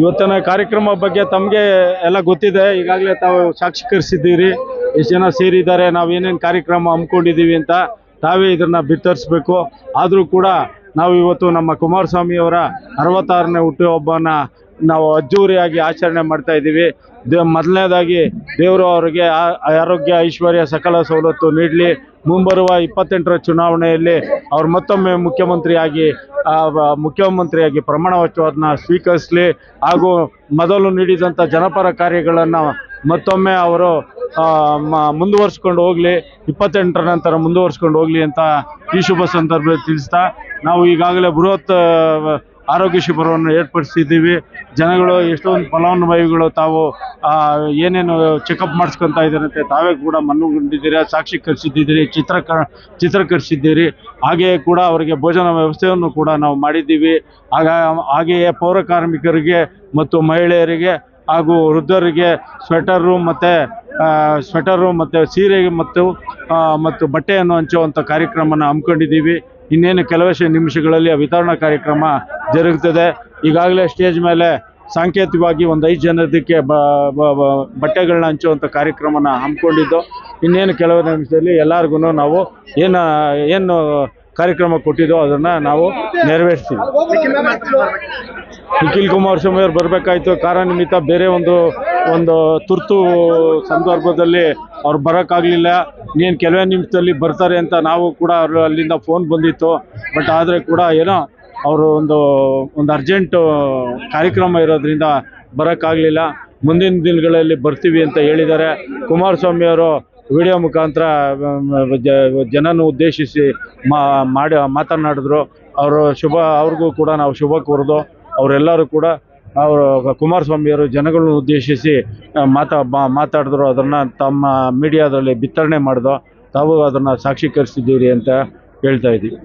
ಇವತ್ತಿನ ಕಾರ್ಯಕ್ರಮ ಬಗ್ಗೆ ತಮಗೆ ಎಲ್ಲ ಗೊತ್ತಿದೆ. ಈಗಾಗಲೇ ತಾವು ಸಾಕ್ಷೀಕರಿಸಿದ್ದೀರಿ ಎಷ್ಟು ಜನ ಸೇರಿದ್ದಾರೆ, ನಾವು ಏನೇನು ಕಾರ್ಯಕ್ರಮ ಹಮ್ಮಿಕೊಂಡಿದ್ದೀವಿ ಅಂತ ತಾವೇ ಇದನ್ನು ಬಿತ್ತರಿಸ್ಬೇಕು. ಆದರೂ ಕೂಡ ನಾವು ಇವತ್ತು ನಮ್ಮ ಕುಮಾರಸ್ವಾಮಿಯವರ ಅರವತ್ತಾರನೇ ಹುಟ್ಟುಹಬ್ಬನ ನಾವು ಅದ್ಧೂರಿಯಾಗಿ ಆಚರಣೆ ಮಾಡ್ತಾ ಇದ್ದೀವಿ. ದೇ, ಮೊದಲನೇದಾಗಿ ದೇವರು ಅವರಿಗೆ ಆರೋಗ್ಯ, ಐಶ್ವರ್ಯ, ಸಕಲ ಸವಲತ್ತು ನೀಡಲಿ. ಮುಂಬರುವ ಇಪ್ಪತ್ತೆಂಟರ ಚುನಾವಣೆಯಲ್ಲಿ ಅವ್ರು ಮತ್ತೊಮ್ಮೆ ಮುಖ್ಯಮಂತ್ರಿಯಾಗಿ ಮುಖ್ಯಮಂತ್ರಿಯಾಗಿ ಪ್ರಮಾಣ ವಚನವನ್ನು ಸ್ವೀಕರಿಸಲಿ. ಹಾಗೂ ಮೊದಲು ನೀಡಿದಂಥ ಜನಪರ ಕಾರ್ಯಗಳನ್ನು ಮತ್ತೊಮ್ಮೆ ಅವರು ಮುಂದುವರ್ಸ್ಕೊಂಡು ಹೋಗಲಿ. ಇಪ್ಪತ್ತೆಂಟರ ನಂತರ ಮುಂದುವರ್ಸ್ಕೊಂಡು ಹೋಗಲಿ ಅಂತ ಈ ಶುಭ ಸಂದರ್ಭದಲ್ಲಿ ತಿಳಿಸ್ತಾ, ನಾವು ಈಗಾಗಲೇ ಬೃಹತ್ ಆರೋಗ್ಯ ಶಿಬಿರವನ್ನು ಏರ್ಪಡಿಸಿದ್ದೀವಿ. ಜನಗಳು ಎಷ್ಟೊಂದು ಫಲಾನುಭವಿಗಳು ತಾವು ಏನೇನು ಚೆಕಪ್ ಮಾಡಿಸ್ಕೊತಾ ಇದ್ದಾರಂತೆ, ತಾವೇ ಕೂಡ ಮನಗೊಂಡಿದ್ದೀರಾ ಸಾಕ್ಷೀಕರಿಸಿದ್ದೀರಿ ಚಿತ್ರ ಚಿತ್ರಕ ಚಿತ್ರೀಕರಿಸಿದ್ದೀರಿ ಹಾಗೆಯೇ ಕೂಡ ಅವರಿಗೆ ಭೋಜನ ವ್ಯವಸ್ಥೆಯನ್ನು ಕೂಡ ನಾವು ಮಾಡಿದ್ದೀವಿ. ಆಗ, ಹಾಗೆಯೇ ಪೌರ ಕಾರ್ಮಿಕರಿಗೆ ಮತ್ತು ಮಹಿಳೆಯರಿಗೆ ಹಾಗೂ ವೃದ್ಧರಿಗೆ ಸ್ವೆಟರು ಮತ್ತು ಸ್ವೆಟರು ಮತ್ತು ಸೀರೆ ಮತ್ತು ಮತ್ತು ಬಟ್ಟೆಯನ್ನು ಹಂಚುವಂಥ ಕಾರ್ಯಕ್ರಮನ ಹಮ್ಮಿಕೊಂಡಿದ್ದೀವಿ. ಇನ್ನೇನು ಕೆಲವೇ ನಿಮಿಷಗಳಲ್ಲಿ ವಿತರಣಾ ಕಾರ್ಯಕ್ರಮ ಜರುಗುತ್ತದೆ. ಈಗಾಗಲೇ ಸ್ಟೇಜ್ ಮೇಲೆ ಸಾಂಕೇತಿಕವಾಗಿ ಒಂದು ಐದು ಜನದಕ್ಕೆ ಬಟ್ಟೆಗಳನ್ನ ಹಂಚುವಂಥ ಕಾರ್ಯಕ್ರಮನ ಹಮ್ಮಿಕೊಂಡಿದ್ದು. ಇನ್ನೇನು ಕೆಲವು ನಿಮಿಷದಲ್ಲಿ ಎಲ್ಲರಿಗೂ ನಾವು ಏನು ಏನು ಕಾರ್ಯಕ್ರಮ ಕೊಟ್ಟಿದ್ದೋ ಅದನ್ನು ನಾವು ನೆರವೇರಿಸ್ತೀವಿ. ನಿಖಿಲ್ ಕುಮಾರಸ್ವಾಮಿ ಅವ್ರು ಬರಬೇಕಾಯ್ತು. ನಿಮಿತ್ತ ಬೇರೆ ಒಂದು ಒಂದು ತುರ್ತು ಸಂದರ್ಭದಲ್ಲಿ ಅವ್ರು ಬರೋಕ್ಕಾಗಲಿಲ್ಲ. ನೀನು ಕೆಲವೇ ನಿಮಿಷದಲ್ಲಿ ಬರ್ತಾರೆ ಅಂತ ನಾವು ಕೂಡ ಅವರು ಅಲ್ಲಿಂದ ಫೋನ್ ಬಂದಿತ್ತು. ಬಟ್ ಆದರೆ ಕೂಡ ಏನೋ ಅವರು ಒಂದು ಒಂದು ಅರ್ಜೆಂಟು ಕಾರ್ಯಕ್ರಮ ಇರೋದ್ರಿಂದ ಬರೋಕ್ಕಾಗಲಿಲ್ಲ. ಮುಂದಿನ ದಿನಗಳಲ್ಲಿ ಬರ್ತೀವಿ ಅಂತ ಹೇಳಿದ್ದಾರೆ. ಕುಮಾರಸ್ವಾಮಿ ಅವರು ವಿಡಿಯೋ ಮುಖಾಂತರ ಜನನ ಉದ್ದೇಶಿಸಿ ಮಾಡಿ, ಮಾತನಾಡಿದ್ರು. ಅವರು ಶುಭ, ಅವ್ರಿಗೂ ಕೂಡ ನಾವು ಶುಭ ಕೋರಿದು. ಅವರೆಲ್ಲರೂ ಕೂಡ ಅವರು ಕುಮಾರಸ್ವಾಮಿಯವರು ಜನಗಳನ್ನ ಉದ್ದೇಶಿಸಿ ಮಾತಾ ಮಾತಾಡಿದ್ರು. ಅದನ್ನು ತಮ್ಮ ಮೀಡಿಯಾದಲ್ಲಿ ಬಿತ್ತರಣೆ ಮಾಡಿದೋ ತಾವು ಅದನ್ನು ಸಾಕ್ಷೀಕರಿಸಿದ್ದೀರಿ ಅಂತ ಹೇಳ್ತಾ ಇದ್ದೀವಿ.